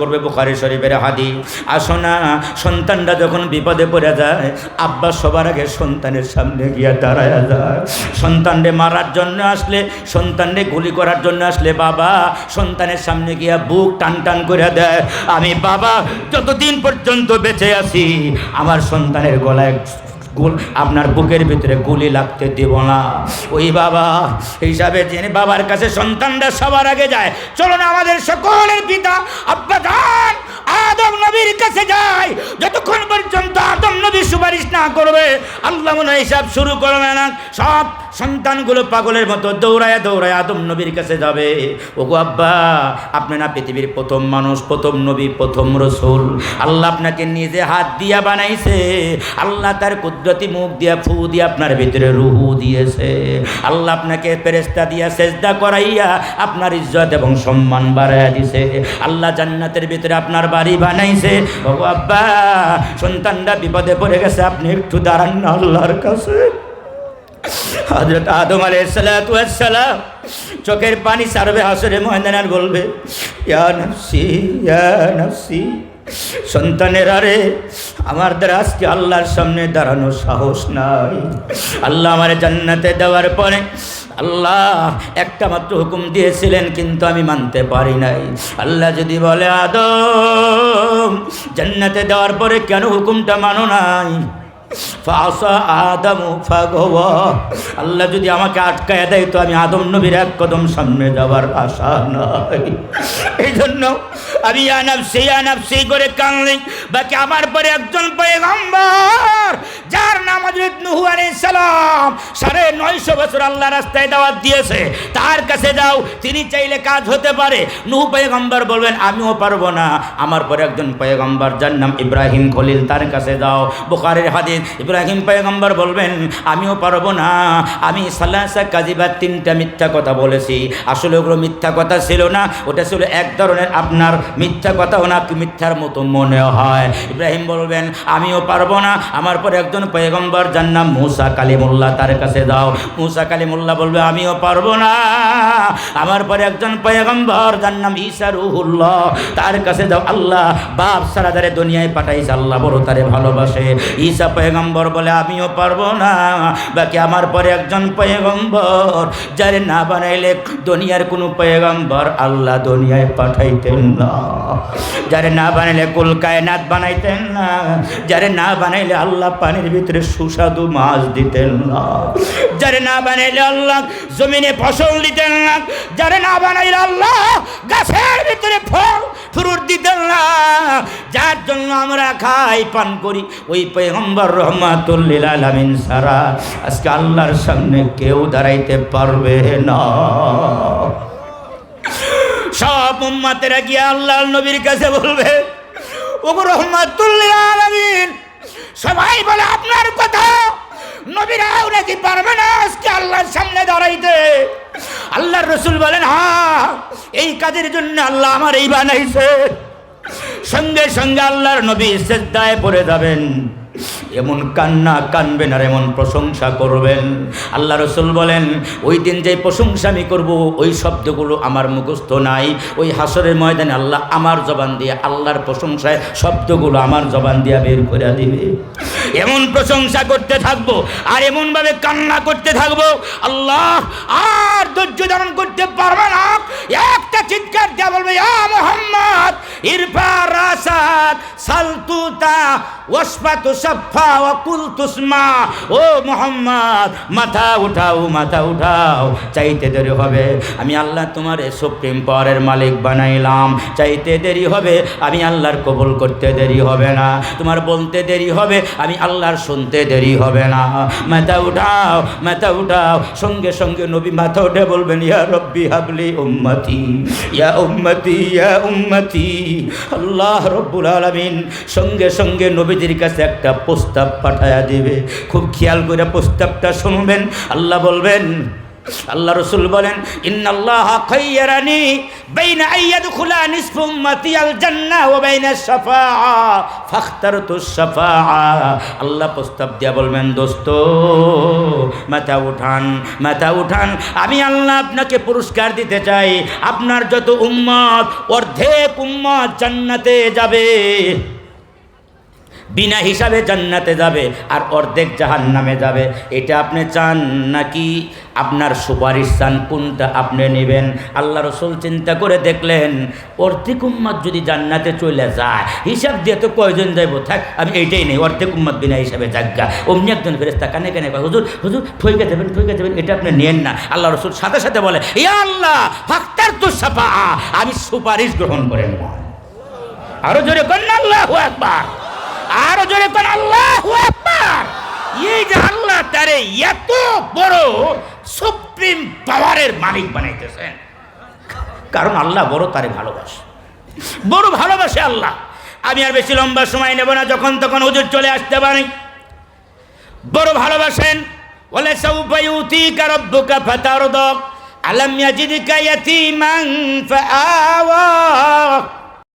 করবে বুখারি শরীফের হাদি আসো না, সন্তানরা যখন বিপদে পড়ে যায়, আব্বা সবার আগে সন্তানের সামনে গিয়ে দাঁড়ায় যায়। সন্তানরে মারার জন্য আসলে, সন্তানরে গুলি করার জন্য আসলে বাবা সন্তানের সামনে গিয়া বুক টান টান করে দেয়, আমি বাবা, যতদিন পর্যন্ত বেঁচে আছি, আমার সন্তানের গলায় গুল আপনার বুকের ভিতরে গুলি লাগতে দেব না। ওই বাবা, হিসাবে জেনে বাবার কাছে সন্তানরা সবার আগে যায়। চলো না আমাদের সকলের পিতা আপনার আদম নবীর কাছে যায়। যতক্ষণ পর্যন্ত আদম নবী সুপারিশ না করবে আল্লাহ মনে হিসাব শুরু করবে না সব সন্তানগুলো পাগলের মতো দৌড়ায় দৌড়ায় আদম নবীর কাছে যাবে। ওগো আব্বা, আপনি না পৃথিবীর প্রথম মানুষ, প্রথম নবী, প্রথম রসুল। আল্লাহ আপনাকে নিজে হাত দিয়া বানাইছে। আল্লাহ তার কুদরতি মুখ দিয়া, ফু দিয়ে আপনার ভিতরে রুহু দিয়েছে। আল্লাহ আপনাকে ফেরেস্তা দিয়া সেজদা করাইয়া আপনার ইজ্জত এবং সম্মান বাড়াইয়া দিছে। আল্লাহ জান্নাতের ভিতরে আপনার বাড়ি বানাইছে। ও আব্বা, সন্তানরা বিপদে পড়ে গেছে, আপনি একটু দাঁড়ান না আল্লাহর কাছে। হজরত আদম আলাইসালাম চোখের পানি সারবে হাসরে আর বলবে সন্তানের আরে আমার দ্বারা আজকে আল্লাহর সামনে দাঁড়ানোর সাহস নাই। আল্লাহ আমার জান্নাতে দেওয়ার পরে আল্লাহ একটা মাত্র হুকুম দিয়েছিলেন, কিন্তু আমি মানতে পারি নাই। আল্লাহ যদি বলে, আদম, জান্নাতে দেওয়ার পরে কেন হুকুমটা মানো নাই? আল্লাহ যদি আমাকে আটকায় দেয় তো আমি আদম নবীর এক কদম সামনে যাওয়ার আশা নাই। এই জন্য আমি আনাব সেই আনাব সেই করে কানলি বাকি আমার পরে একজন পয়গম্বর, যার নাম নূহ সালাম, সাড়ে নয়শো বছর আল্লাহ রাস্তায় দাওয়াত দিয়েছে। তার কাছে যাও, তিনি চাইলে কাজ হতে পারে। নূহ পয়গম্বর বলবেন, আমিও পারব না। আমার পরে একজন পয়গম্বর, যার নাম ইব্রাহিম খলিল, তার কাছে যাও। বুখারের হাদিস, ইব্রাহিম পয়গম্বর বলবেন, আমিও পারব না। আমি সাল্লাসা কাজিবার তিনটা মিথ্যা কথা বলেছি। আসলে ওগুলো মিথ্যা কথা ছিল না। ওটা ছিল এক ধরনের আপনার মিথ্যা কথা ওনাকে মিথ্যার মতো মনে হয়। ইব্রাহিম বলবেন, আমিও পারব না। আমার পরে একজন পয়গম্বর, যার নাম মুসা কালিমুল্লাহ, তার কাছে যাও। মুসা কালিমুল্লাহ বলবে, আমিও পারব না। আমার পরে একজন পয়গম্বর, যার নাম ঈসা রুহুল্লাহ, তার কাছে যাও, আল্লাহ, বাপ সারা দারে দুনিয়ায় পাঠাইছে, আল্লাহ বড় তারে ভালোবাসে। ঈসা পয়গম্বর বলে, আমিও পারব না। বাকি আমার পরে একজন পয়গম্বর, যারে না বানাইলে দুনিয়ার কোনো পয়গম্বর আল্লাহ দুনিয়ায় পাঠাইতেন না। যারে না বানাইলে কুল কায়নাত বানাইতেন না। যারে না বানাইলে আল্লাহ পানির ভিতরে সুস্বাদু মাছ দিতেন না। যারে না বানাইলে আল্লাহ জমিনে ফসল দিতেন না। যারে না বানাইলে আল্লাহ গাছের ভিতরে ফল, ফ্রুট দিতেন না। যার জন্য আমরা খাই, পান করি, ওই পয়গম্বর রহমাতুল্লিল আলামিন সারা আজকে আল্লাহর সামনে কেউ দাঁড়াইতে পারবে না। সব উম্মাতেরা গিয়ে আল্লাহ নবীর কাছে বলবে, ওগো রহমাতুল্লিল আলামিন, সবাই বলে আপনার কথা। নবীরাও নাকি পারবে না আজকে আল্লাহর সামনে দাঁড়াইতে? আল্লাহর রসুল বলেন হ্যাঁ এই কাজের জন্য আল্লাহ আমার এই বানাইছে। সঙ্গে সঙ্গে আল্লাহর নবী শ্রদ্ধায় পড়ে যাবেন। এমন কান্না কানবেন আর এমন প্রশংসা করবেন। আল্লাহ রসুল বলেন, ওই দিন যে প্রশংসা আমি করব, ওই শব্দগুলো আমার মুখস্থ নাই। ওই হাসরের ময়দানে আল্লাহ আমার জবান দিয়ে আল্লাহর প্রশংসায় শব্দগুলো আমার জবান দিয়ে বের করে দিবে। এমন প্রশংসা করতে থাকব আর এমনভাবে কান্না করতে থাকব, আল্লাহ আর ধৈর্য ধারণ করতে পারবে না। একটা চিৎকার দেওয়া বলবে ইরফা রাসাদ সালতুতা ওয়াসফাতু সাফা ওয়া কুল তুসমা ও মোহাম্মদ, মাথা উঠাও মাথা উঠাও, চাইতে দেরি হবে। আমি আল্লাহ তোমার সুপ্রিম পাওয়ারের মালিক বানাইলাম। চাইতে দেরি হবে, আমি আল্লাহর কবুল করতে দেরি হবে না। তোমার বলতে দেরি হবে, আমি আল্লাহর শুনতে দেরি হবে না। মাথা উঠাও মাথা উঠাও, সঙ্গে সঙ্গে নবী মাথা উঠে বলবেন, ইয়া রব্বি হাবলি উম্মতি, ইয়া উম্মতি ইয়া উম্মতি, আল্লাহ রব্বুল আলামিন সঙ্গে সঙ্গে নবীজির কাছে একটা প্রস্তাব পাঠায়া দিবে। খুব খেয়াল করে প্রস্তাবটা শুনবেন। আল্লাহ বলবেন, আল্লাহ রসুল বলেন, ইন্নাল্লাহ আল্লাহ প্রস্তাব দিয়া বলবেন, দোস্ত, মাথা উঠান মাথা উঠান। আমি আল্লাহ আপনাকে পুরস্কার দিতে চাই। আপনার যত উম্মত, অর্ধেক উম্মত জান্নাতে যাবে। বিনা হিসাবে জান্নাতে যাবে আর অর্ধেক জাহান নামে যাবে। এটা আপনি চান নাকি? আপনার সুপারিশ চান কোনটা আপনি নেবেন? আল্লাহ রসুল চিন্তা করে দেখলেন অর্ধেক উম্মাদ যদি জান্নাতে চলে যায় হিসাব দিয়ে তো কয়জন যাইব? থাক আমি এইটাই নেই অর্ধেক উম্মাদ বিনা হিসাবে জাগা অমনি একজন ফেরেস্তা কানে কানে কয়, হুজুর হুজুর ঠইকে দেবেন ঠইকে দেবেন এটা আপনি নেন না। আল্লাহ রসুল সাথে সাথে বলে ইয়া আল্লাহ ফাক্তার তো সাফা আমি সুপারিশ গ্রহণ করে নিলাম আরও জোরে কন্যা আল্লাহ একবার আরও জোরে কোন আল্লাহ এই যে আল্লাহ তারে এত বড় সুপ্রিম পাওয়ারের মালিক বানাইতেছেন। কারণ আল্লাহ বড় তারে ভালোবাসে। বড় ভালোবাসে আল্লাহ। আমি আর বেশি লম্বা সময় নেব না, যখন তখন হুজুর চলে আসতে পারি। বড় ভালোবাসেন বলে সৌপায়ুতি কারব্বুকা ফাতারদ, আলাম ইয়াজিদকা ইয়াতীমান ফাআওয়া।